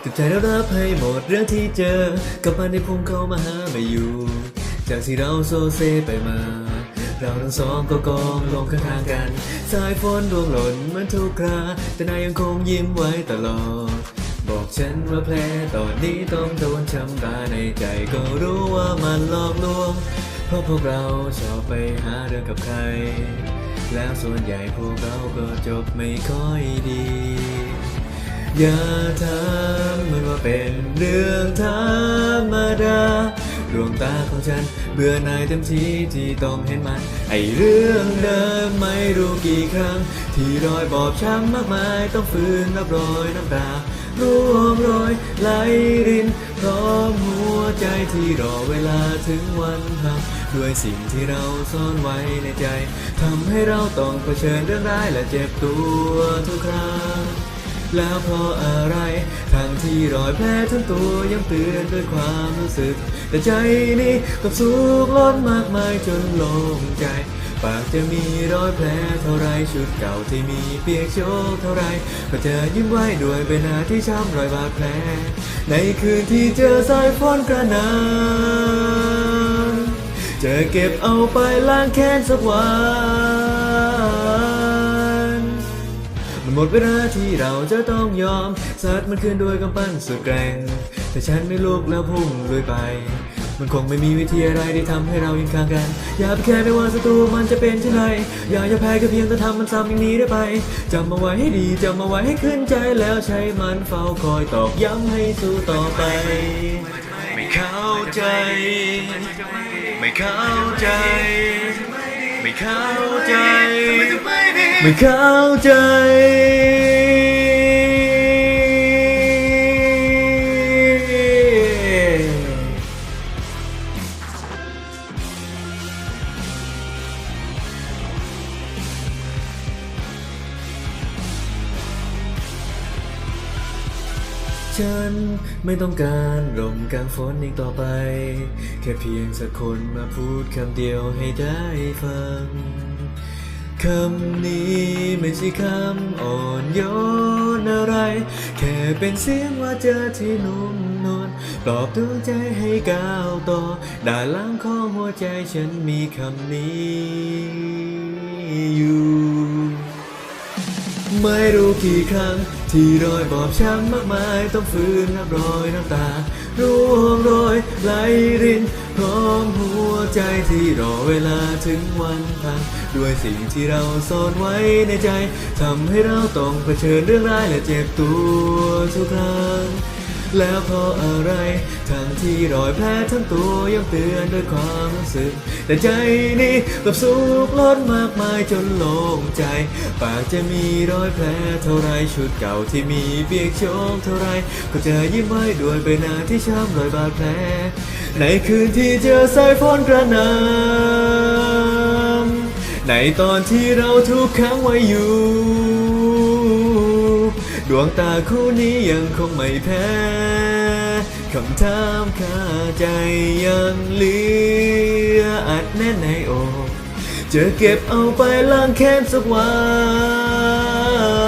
แต่ใจเรารับให้หมดเรื่องที่เจอ กับมันในพุ่งเข้ามาหาไม่อยู่ จากที่เราโซเซไปมา เราทั้งสองก็กองลงข้างๆกัน สายฝนดวงหล่นมือนทุกครา แต่นายยังคงยิ้มไว้ตลอด บอกฉันว่าแผลตอนนี้ต้องโดนช้ำตาในใจก็รู้ว่ามันหลอกลวง เพราะพวกเราชอบไปหาเรื่องกับใคร แล้วส่วนใหญ่พวกเราก็จบไม่ค่อยดี อย่าทำมันว่าเป็นเรื่องธรรมดาดวงตาของฉัน เบื่อหน่ายเต็มทีที่ต้องเห็นมัน ไอเรื่องเดิมไม่รู้กี่ครั้ง ที่รอยบอบช้ำมากมายต้องฝืนรับรอยน้ำตาร่วงรอยไหลรินพร้อมหัวใจที่รอเวลาถึงวันพังด้วยสิ่งที่เราซ่อนไว้ในใจทำให้เราต้องเผชิญเรื่องร้ายและเจ็บตัวทุกครั้ง แล้วเพราะอะไรทั้งที่รอยแผลทั้งตัวยังเตือนด้วยความรู้สึก แต่ใจนี้กับสุกล้นมากมายจนโล่งใจ ปากจะมีรอยแผลเท่าไรชุดเก่าที่มีเปียกโชกเท่าไรก็จะยิ้มไว้ด้วยใบหน้าที่ช้ำรอยบาดแผล ในคืนที่เจอสายฝนกระหน่ำจะเก็บเอาไปล้างแค้นสักวัน มันหมดเวลาที่เราจะต้องยอมสัตว์มันคืนด้วยกำปั้นสุดแกร่งแต่ฉันไม่ลุกแล้วพุ่งเลยไป มันคงไม่มีวิธีอะไรที่ทำให้เรายังค้างกัน อย่าไปแค่ไม่ว่าศัตรูมันจะเป็นเช่นไรอย่าอย่าแพ้ก็เพียงแต่ทำมันซ้ำอย่างนี้ได้ไปจำมาไว้ให้ดีจำมาไว้ให้ขึ้นใจแล้วใช้มันเฝ้าคอยตอกย้ำให้สู้ต่อไป ไม่เข้าใจ ไม่เข้าใจ ไม่เข้าใจ ไม่เข้าใจฉันไม่ต้องการลมกลางฝนอีกต่อไป แค่เพียงสักคนมาพูดคำเดียวให้ได้ฟัง คำนี้ไม่ใช่คำอ่อนโยนอะไร แค่เป็นเสียงว่าเจอที่นุ่มนวลปลอบดวงใจให้ก้าวต่อด้านล่างของหัวใจฉันมีคำนี้อยู่ ไม่รู้กี่ครั้ง ที่รอยบอบช้ำมากมายต้องฝืนนับรอยน้ำตาร่วงรอยไหลรินพร้อมหัวใจที่รอเวลาถึงวันพังด้วยสิ่งที่เราซ่อนไว้ในใจทำให้เราต้องเผชิญเรื่องร้ายและเจ็บตัวทุกครั้ง แล้วเพราะอะไร ทั้งที่รอยแผลทั้งตัวยังเตือนด้วยความรู้สึก แต่ใจนี้กับสุกล้นมากมายจนโล่งใจ ปากจะมีรอยแผลเท่าไรชุดเก่าที่มีเปียกโชกเท่าไร ก็จะยิ้มไว้ด้วยใบหน้าที่ช้ำรอยบาดแผล ในคืนที่เจอสายฝนกระหน่ำในตอนที่เราถูกขังไว้อยู่ ดวงตาคู่นี้ยังคงไม่แพ้ คำถามคาใจยังเหลืออัดแน่นในอกจะเก็บเอาไปล้างแค้นสักวัน